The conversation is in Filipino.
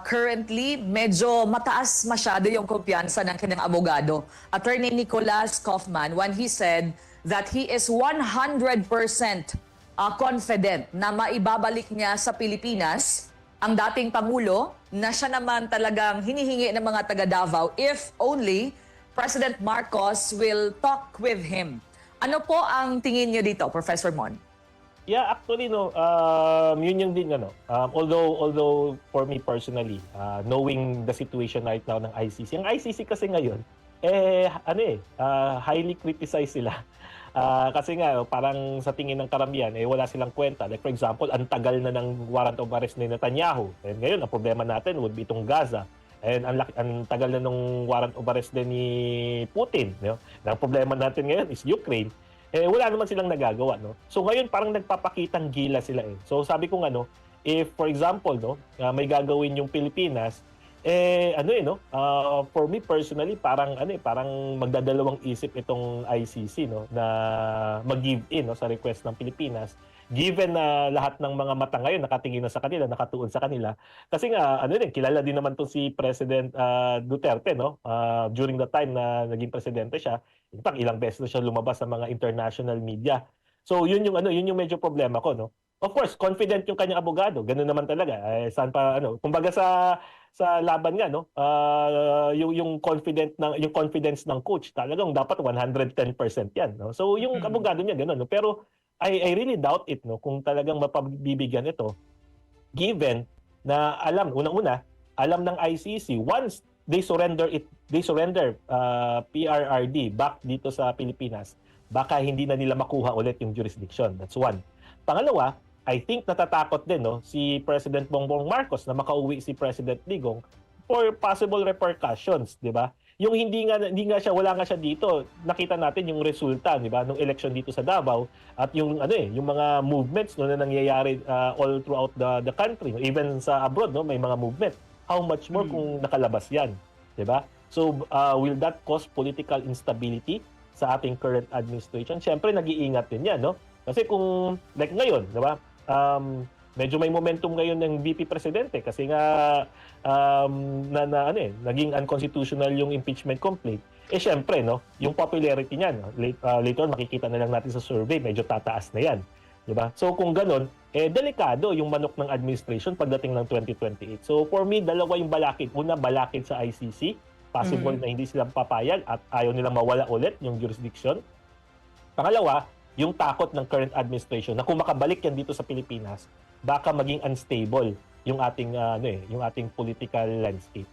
currently medyo mataas masyado yung kumpiyansa ng kanyang abogado. Attorney Nicolas Kaufman when he said that he is 100% uh, confident na maibabalik niya sa Pilipinas ang dating Pangulo na siya naman talagang hinihingi ng mga taga Davao if only President Marcos will talk with him. Ano po ang tingin niyo dito, Professor Mon? Yeah, actually no, um, yun yung din ano. Um, although although for me personally, uh, knowing the situation right now ng ICC, ang ICC kasi ngayon eh ano eh, uh, highly criticized sila. Ah, kasi nga parang sa tingin ng karamihan eh wala silang kwenta. Like for example, ang tagal na ng warrant of arrest ni Netanyahu. And ngayon ang problema natin would be itong Gaza. And ang, ang tagal na nung warrant of arrest din ni Putin. No? Na ang problema natin ngayon is Ukraine eh wala naman silang nagagawa no? So ngayon parang nagpapakitang gila sila eh. So sabi ko ano if for example no ah, may gagawin yung Pilipinas eh ano eh no? Ah, for me personally parang ano eh parang magdadalawang isip itong ICC no? Na mag-give in no? Sa request ng Pilipinas. Given na lahat ng mga mata ngayon nakatingin na sa kanila nakatuon sa kanila. Kasi nga ano din kilala din naman to si President ah, Duterte no? Ah, during the time na naging presidente siya In fact, ilang beses na siya lumabas sa mga international media. So, yun yung ano, yun yung medyo problema ko, no. Of course, confident yung kanyang abogado. Ganun naman talaga. Eh, saan pa ano, kumbaga sa sa laban nga no, ah, yung yung confident ng yung confidence ng coach, talagang dapat 110% 'yan, no. So, yung abogado niya ganun, no. Pero I I really doubt it, no, kung talagang mapabibigyan ito given na alam unang-una, alam ng ICC once they surrender it they surrender uh, PRRD back dito sa Pilipinas, baka hindi na nila makuha ulit yung jurisdiction. That's one. Pangalawa, I think natatakot din no si President Bongbong Marcos na makauwi si President Digong for possible repercussions, 'di ba? Yung hindi nga hindi nga siya wala nga siya dito, nakita natin yung resulta, 'di ba, ng election dito sa Davao at yung ano eh, yung mga movements no na nangyayari uh, all throughout the the country, no? even sa abroad no, may mga movement. How much more Mm. kung nakalabas 'yan, 'di ba? So uh, will that cause political instability sa ating current administration? Siyempre nag-iingat din 'yan, no? Kasi kung like ngayon, 'di ba? Um, medyo may momentum ngayon ng VP presidente kasi nga um, na, na ano eh, naging unconstitutional yung impeachment complaint. Eh syempre, no, yung popularity niya, no, late, uh, later on makikita na lang natin sa survey, medyo tataas na 'yan. 'Di ba? So kung ganun, eh delikado yung manok ng administration pagdating ng 2028. So for me, dalawa yung balakid. Una, balakid sa ICC, possible Mhm. na hindi sila papayag at ayaw nilang mawala ulit yung jurisdiction. Pangalawa, yung takot ng current administration na kung makabalik yan dito sa Pilipinas, baka maging unstable yung ating ah, ano eh, yung ating political landscape.